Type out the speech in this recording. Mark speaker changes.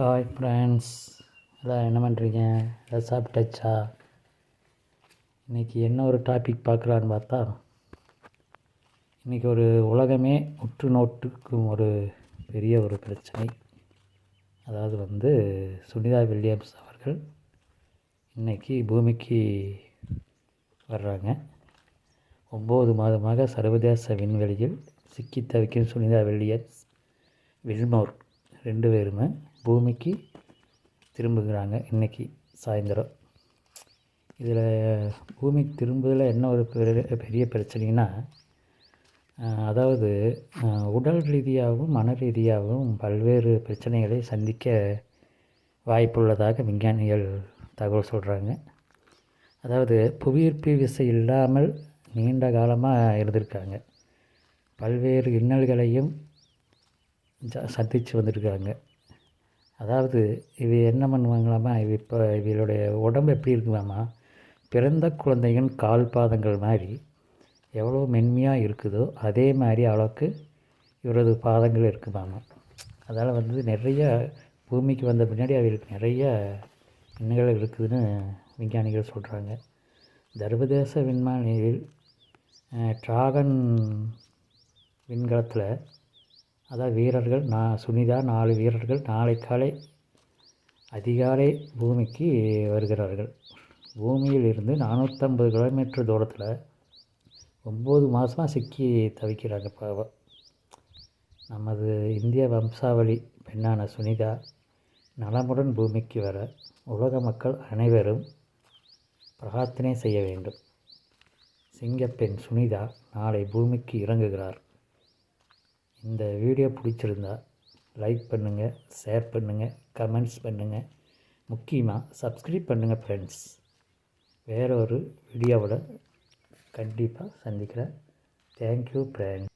Speaker 1: Hi friends எல்லாம் என்ன பண்ணுறீங்க எல்லாம் சாப்பிட்டாச்சா? இன்றைக்கி என்ன ஒரு டாபிக் பார்க்குறான்னு பார்த்தா இன்றைக்கி ஒரு உலகமே உற்று நோட்டுக்கும் ஒரு பெரிய ஒரு பிரச்சனை. அதாவது வந்து சுனிதா வில்லியம்ஸ் அவர்கள் இன்றைக்கி பூமிக்கு வர்றாங்க. ஒம்பது மாதமாக சர்வதேச விண்வெளியில் சிக்கி தவிக்கும் சுனிதா வில்லியம்ஸ் வில்மோர் ரெண்டு பேருமே பூமிக்கு திரும்புகிறாங்க இன்றைக்கி சாயந்தரம். இதில் பூமிக்கு திரும்புதலில் என்ன ஒரு பெரிய பெரிய பிரச்சனைனா அதாவது உடல் ரீதியாகவும் மன ரீதியாகவும் பல்வேறு பிரச்சனைகளை சந்திக்க வாய்ப்புள்ளதாக விஞ்ஞானிகள் தகவல் சொல்கிறாங்க அதாவது புவியீர்ப்பு விசை இல்லாமல் நீண்ட காலமாக இருந்திருக்காங்க. பல்வேறு இன்னல்களையும் ஜ சந்தித்து வந்திருக்காங்க. அதாவது இவ என்ன பண்ணுவாங்களாமா இவ இப்போ இவளுடைய உடம்பு எப்படி இருக்குமாம்மா பிறந்த குழந்தைகள் கால் பாதங்கள் மாதிரி எவ்வளோ மென்மையாக இருக்குதோ அதே மாதிரி அளவுக்கு இவரது பாதங்கள் இருக்குமாமா அதால் வந்து நிறைய பூமிக்கு வந்த பின்னாடி அவருக்கு நிறைய இன்னல்கள் இருக்குதுன்னு விஞ்ஞானிகள் சொல்கிறாங்க சர்வதேச விண்வெளியில் ட்ராகன் டிராகன் விண்கலத்தில் அதான் வீரர்கள் நான் சுனிதா நாலு வீரர்கள் நாளை காலை அதிகாலை பூமிக்கு வருகிறார்கள். பூமியில் இருந்து நானூற்றம்பது கிலோமீட்டர் தூரத்தில் ஒம்பது மாதமாக சிக்கி தவிக்கிறாங்க பாவம் நமது இந்திய வம்சாவளி பெண்ணான சுனிதா நலமுடன் பூமிக்கு வர உலக மக்கள் அனைவரும் பிரார்த்தனை செய்ய வேண்டும். சிங்கப்பெண் சுனிதா நாளை பூமிக்கு இறங்குகிறார். இந்த வீடியோ பிடிச்சிருந்தா லைக் பண்ணுங்கள் ஷேர் பண்ணுங்கள் கமெண்ட்ஸ் பண்ணுங்கள் முக்கியமாக சப்ஸ்கிரைப் பண்ணுங்கள் ஃப்ரெண்ட்ஸ் வேற ஒரு வீடியோவோட கண்டிப்பாக சந்திக்கிறேன். Thank you friends